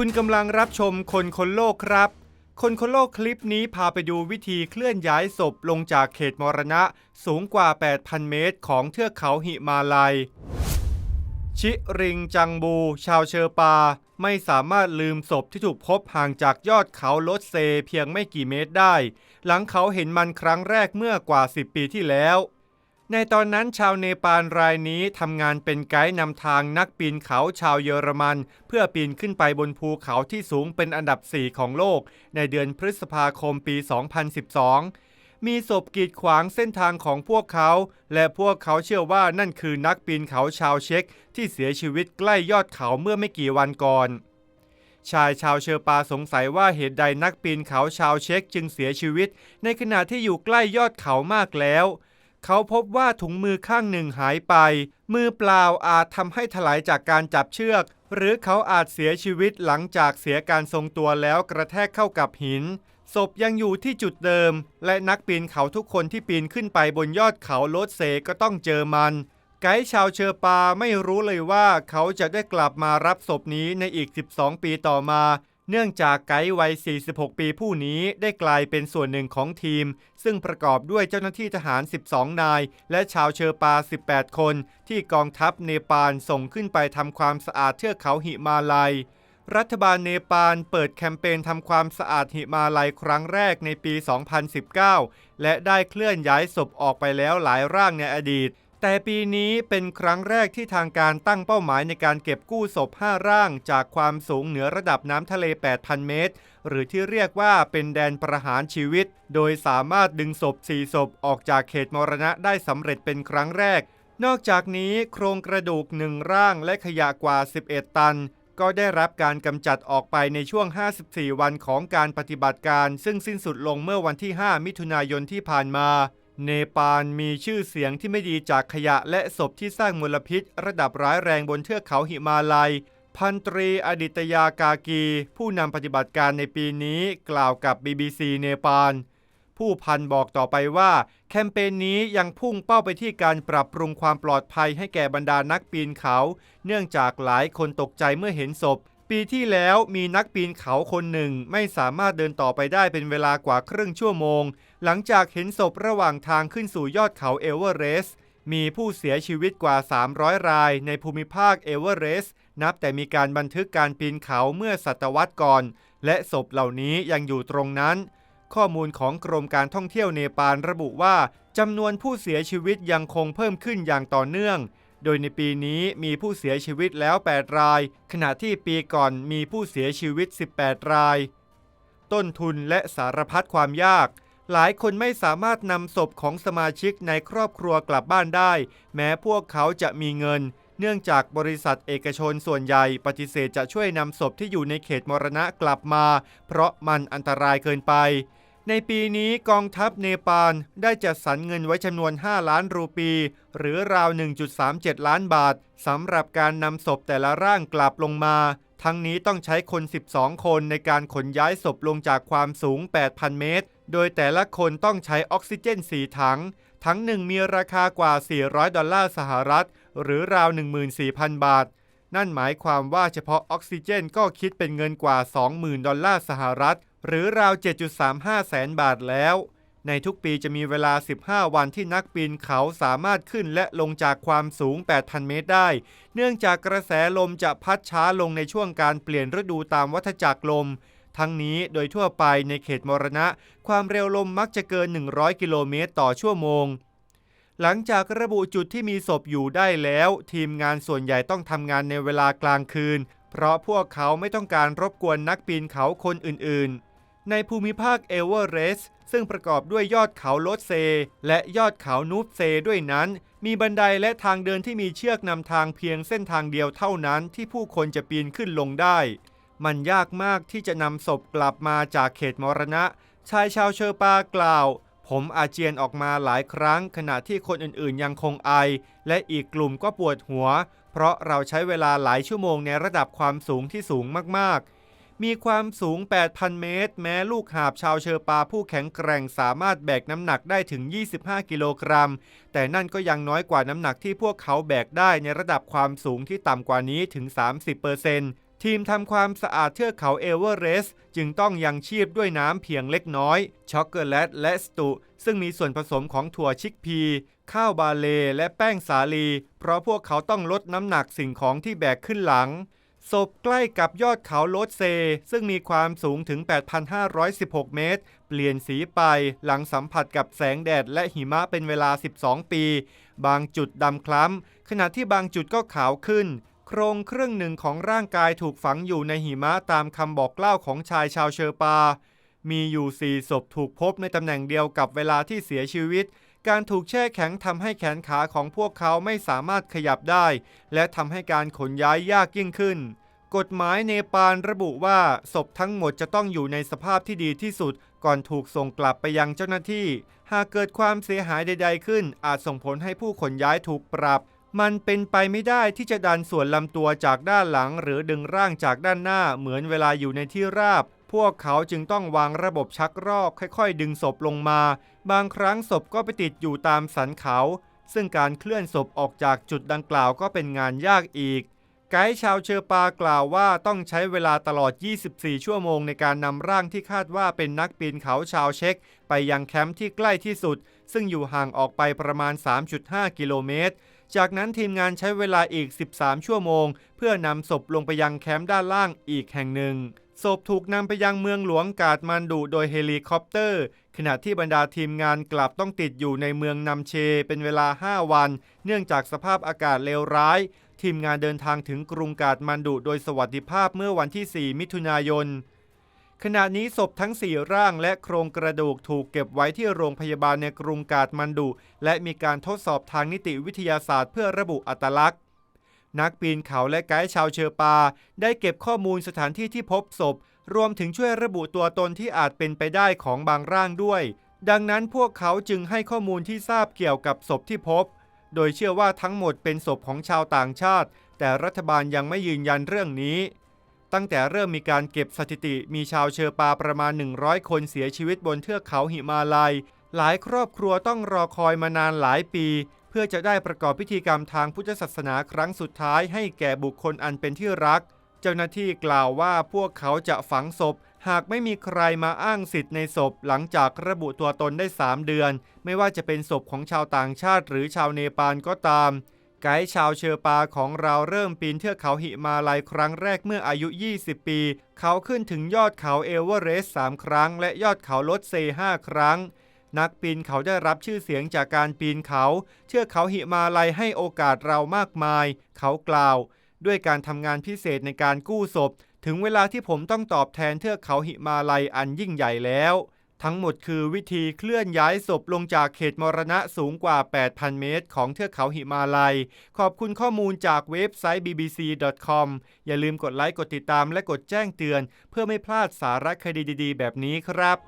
คุณกำลังรับชมคนคนโลกครับ คนคนโลกคลิปนี้พาไปดูวิธีเคลื่อนย้ายศพลงจากเขตมรณะสูงกว่า 8,000 เมตรของเทือกเขาหิมาลัย ชิริงจังบู ชาวเชอปา ไม่สามารถลืมศพที่ถูกพบห่างจากยอดเขาลดเซเพียงไม่กี่เมตรได้ หลังเขาเห็นมันครั้งแรกเมื่อกว่า 10 ปีที่แล้ว ในตอนนั้นชาวเนปาลรายนี้ทำงานเป็นไกด์นำทางนักปีนเขาชาวเยอรมัน เพื่อปีนขึ้นไปบนภูเขาที่สูงเป็นอันดับ 4 ของโลก ในเดือนพฤษภาคมปี 2012 มีศพกีดขวางเส้นทางของพวกเขา และพวกเขาเชื่อว่านั่นคือนักปีนเขาชาวเช็กที่เสียชีวิตใกล้ยอดเขาเมื่อไม่กี่วันก่อนชายชาวเชอปาสงสัยว่าเหตุใดนักปีนเขาชาวเช็กจึงเสียชีวิต ในขณะที่อยู่ใกล้ยอดเขามากแล้ว เขาพบว่าถุงมือข้างหนึ่งหายไป มือเปล่าอาจทำให้ถลายจากการจับเชือก หรือเขาอาจเสียชีวิตหลังจากเสียการทรงตัวแล้วกระแทกเข้ากับหิน ศพยังอยู่ที่จุดเดิม และนักปีนเขาทุกคนที่ปีนขึ้นไปบนยอดเขาโลดเซก็ต้องเจอมัน ไกด์ชาวเชอปาไม่รู้เลยว่าเขาจะได้กลับมารับศพนี้ในอีก 12 ปีต่อมา เนื่องจากไกด์วัย 46 ปีผู้นี้ได้กลายเป็นส่วนหนึ่งของทีม ซึ่งประกอบด้วยเจ้าหน้าที่ทหาร 12 นาย และชาวเชอปา 18 คน ที่กองทัพเนปาลส่งขึ้นไปทำความสะอาดเทือกเขาหิมาลัย รัฐบาลเนปาลเปิดแคมเปญทำความสะอาดหิมาลัยครั้งแรกในปี 2019 และได้เคลื่อนย้ายศพออกไปแล้วหลายร่างในอดีต แต่ปีนี้เป็นครั้งแรกที่ทางการตั้งเป้าหมายในการเก็บกู้ศพ 5 ร่าง จากความสูงเหนือระดับน้ำทะเล 8,000 เมตร หรือที่เรียกว่าเป็นแดนประหารชีวิต โดยสามารถดึงศพ 4 ศพ ออกจากเขตมรณะได้สำเร็จเป็นครั้งแรก นอกจากนี้โครงกระดูกหนึ่งร่างและขยะกว่า 11 ตัน ก็ได้รับการกำจัดออกไปในช่วง 54 วันของการปฏิบัติการ ซึ่งสิ้นสุดลงเมื่อวันที่ 5 มิถุนายนที่ผ่านมา เนปาลมีชื่อเสียงที่ไม่ดีจากขยะและศพที่สร้างมลพิษ ระดับร้ายแรงบนเทือกเขาหิมาลัย พันตรีอดิตยากากี ผู้นำปฏิบัติการในปีนี้กล่าวกับ BBC เนปาล ผู้พันบอกต่อไปว่า แคมเปญนี้ยังพุ่งเป้าไปที่การปรับปรุงความปลอดภัยให้แก่บรรดานักปีนเขา เนื่องจากหลายคนตกใจเมื่อเห็นศพ ปีที่แล้วมีนักปีนเขาคนหนึ่งไม่สามารถเดินต่อไปได้เป็นเวลากว่าครึ่งชั่วโมง หลังจากเห็นศพระหว่างทางขึ้นสู่ยอดเขาเอเวอเรสต์มีผู้เสียชีวิตกว่า 300 รายในภูมิภาคเอเวอเรสต์นับแต่มีการบันทึกการปีนเขาเมื่อศตวรรษก่อน และศพเหล่านี้ยังอยู่ตรงนั้น ข้อมูลของกรมการท่องเที่ยวเนปาลระบุว่าจำนวนผู้เสียชีวิตยังคงเพิ่มขึ้นอย่างต่อเนื่อง โดยในปีนี้มีผู้เสียชีวิตแล้ว 8 ราย ขณะที่ปีก่อนมีผู้เสียชีวิต 18 ราย ต้นทุนและสารพัดความยาก หลายคนไม่สามารถนำศพของสมาชิกในครอบครัวกลับบ้านได้ แม้พวกเขาจะมีเงิน เนื่องจากบริษัทเอกชนส่วนใหญ่ปฏิเสธจะช่วยนำศพที่อยู่ในเขตมรณะกลับมา เพราะมันอันตรายเกินไป ในปีนี้กองทัพเนปาลได้จัดสรรเงินไว้จำนวน 5 ล้านรูปี หรือราว 1.37 ล้านบาทสำหรับการนำศพแต่ละร่างกลับลงมา ทั้งนี้ต้องใช้คน 12 คนในการขนย้ายศพลงจากความสูง 8,000 เมตร โดยแต่ละคนต้องใช้ออกซิเจน 4 ถังทั้งหนึ่งมีราคากว่า 400 ดอลลาร์สหรัฐ หรือราว 14,000 บาท นั่นหมายความว่าเฉพาะออกซิเจนก็คิดเป็นเงินกว่า 20,000 ดอลลาร์สหรัฐ หรือราว 7.35 แสนบาทแล้ว ในทุกปีจะมีเวลา 15 วันที่นักปีนเขาสามารถขึ้นและลงจากความสูง 8,000 เมตรได้ เนื่องจากกระแสลมจะพัดช้าลงในช่วงการเปลี่ยนฤดูตามวัฏจักรลม ทั้งนี้โดยทั่วไปในเขตมรณะ ความเร็วลมมักจะเกิน 100 กิโลเมตรต่อชั่วโมงหลังจากระบุจุดที่มีศพอยู่ได้แล้ว ทีมงานส่วนใหญ่ต้องทำงานในเวลากลางคืน เพราะพวกเขาไม่ต้องการรบกวนนักปีนเขาคนอื่นๆ ในภูมิภาคเอเวอเรสต์ซึ่งประกอบด้วยยอดเขาโลดเซ และยอดเขานูบเซด้วยนั้น มีบันไดและทางเดินที่มีเชือกนำทางเพียงเส้นทางเดียวเท่านั้นที่ผู้คนจะปีนขึ้นลงได้ มันยากมากที่จะนำศพกลับมาจากเขตมรณะ ชายชาวเชอปากล่าว ผมอาเจียนออกมาหลายครั้ง ขณะที่คนอื่นๆ ยังคงไอ และอีกกลุ่มก็ปวดหัว เพราะเราใช้เวลาหลายชั่วโมงในระดับความสูงที่สูงมากๆ มีความสูง 8,000 เมตร แม้ลูกหาบชาวเชอปาผู้แข็งแกร่งสามารถแบกน้ำหนักได้ถึง 25 กิโลกรัม แต่นั่นก็ยังน้อยกว่าน้ำหนักที่พวกเขาแบกได้ในระดับความสูงที่ต่ำกว่านี้ถึง 30%ทีมทำความสะอาดเทือกเขาเอเวอเรสต์จึงต้องยังชีพด้วยน้ำเพียงเล็กน้อย ช็อกโกแลตและสตูซึ่งมีส่วนผสมของถั่วชิกพีข้าวบาเลและแป้งสาลี เพราะพวกเขาต้องลดน้ำหนักสิ่งของที่แบกขึ้นหลัง ศพใกล้กับยอดเขาโลดเซ ซึ่งมีความสูงถึง 8,516 เมตร เปลี่ยนสีไปหลังสัมผัสกับแสงแดดและหิมะเป็นเวลา 12 ปี บางจุดดำคล้ำ ขณะที่บางจุดก็ขาวขึ้น โครงครึ่งหนึ่งของร่างกายถูกฝังอยู่ในหิมะตามคำบอกเล่าของชายชาวเชอร์ปา มีอยู่สี่ศพถูกพบในตำแหน่งเดียวกับเวลาที่เสียชีวิต การถูกแช่แข็งทำให้แขนขาของพวกเขาไม่สามารถขยับได้ และทำให้การขนย้ายยากยิ่งขึ้น กฎหมายเนปาลระบุว่าศพทั้งหมดจะต้องอยู่ในสภาพที่ดีที่สุด ก่อนถูกส่งกลับไปยังเจ้าหน้าที่ หากเกิดความเสียหายใด ๆ ขึ้น อาจส่งผลให้ผู้ขนย้ายถูกปรับ มันเป็นไปไม่ได้ที่จะดันส่วนลำตัวจากด้านหลัง หรือดึงร่างจากด้านหน้าเหมือนเวลาอยู่ในที่ราบ พวกเขาจึงต้องวางระบบชักรอกค่อยๆ ดึงศพลงมา บางครั้งศพก็ไปติดอยู่ตามสันเขา ซึ่งการเคลื่อนศพออกจากจุดดังกล่าวก็เป็นงานยากอีก ไกด์ชาวเชอร์ปากล่าวว่าต้องใช้เวลาตลอด 24 ชั่วโมงในการนำร่างที่คาดว่าเป็นนักปีนเขาชาวเช็กไปยังแคมป์ที่ใกล้ที่สุด ซึ่งอยู่ห่างออกไปประมาณ 3.5 กิโลเมตรจากนั้นทีมงานใช้เวลาอีก 13 ชั่วโมง เพื่อนำศพลงไปยังแคมป์ด้านล่างอีกแห่งหนึ่ง ศพถูกนำไปยังเมืองหลวงกาดมันดุโดยเฮลิคอปเตอร์ ขณะที่บรรดาทีมงานกลับต้องติดอยู่ในเมืองนำเช เป็นเวลา 5 วัน เนื่องจากสภาพอากาศเลวร้าย ทีมงานเดินทางถึงกรุงกาดมันดุโดยสวัสดิภาพเมื่อวันที่ 4 มิถุนายน ขณะนี้ศพทั้ง 4 ร่างและโครงกระดูกถูกเก็บไว้ที่โรงพยาบาลในกรุงกาดมันดุและมีการทดสอบทางนิติวิทยาศาสตร์เพื่อระบุอัตลักษณ์ นักปีนเขาและไกด์ชาวเชอปา ได้เก็บข้อมูลสถานที่ที่พบศพ รวมถึงช่วยระบุตัวตนที่อาจเป็นไปได้ของบางร่างด้วย ดังนั้นพวกเขาจึงให้ข้อมูลที่ทราบเกี่ยวกับศพที่พบ โดยเชื่อว่าทั้งหมดเป็นศพของชาวต่างชาติ แต่รัฐบาลยังไม่ยืนยันเรื่องนี้ ตั้งแต่เริ่มมีการเก็บสถิติมีชาวเชอปาประมาณ 100 คนเสียชีวิตบนเทือกเขาหิมาลัย หลายครอบครัวต้องรอคอยมานานหลายปี พื่อจะได้ประกอบพิธีกรรมทางพุทธศาสนาครั้งสุดท้ายให้แก่บุคคลอันเป็นที่รัก เจ้าหน้าที่กล่าวว่าพวกเขาจะฝังศพ หากไม่มีใครมาอ้างสิทธิ์ในศพ หลังจากระบุตัวตนได้ 3 เดือน ไม่ว่าจะเป็นศพของชาวต่างชาติ หรือชาวเนปาลก็ตาม ไกด์ชาวเชอปาของเราเริ่มปีนเทือกเขาหิมาลัยครั้งแรกเมื่ออายุ 20 ปี เขาขึ้นถึงยอดเขาเอเวอเรสต์3ครั้ง และยอดเขาลดเซ5ครั้ง นักปีนเขาได้รับชื่อเสียงจากการปีนเขาเทือกเขาหิมาลัยให้โอกาสเรามากมาย เขากล่าว ด้วยการทำงานพิเศษในการกู้ศพ ถึงเวลาที่ผมต้องตอบแทนเทือกเขาหิมาลัยอันยิ่งใหญ่แล้ว ทั้งหมดคือวิธีเคลื่อนย้ายศพลงจากเขตมรณะสูงกว่า 8,000 เมตร ของเทือกเขาหิมาลัย ขอบคุณข้อมูลจากเว็บไซต์ bbc.com อย่าลืมกดไลค์กดติดตามและกดแจ้งเตือน เพื่อไม่พลาดสาระคดีดี ๆ แบบนี้ครับ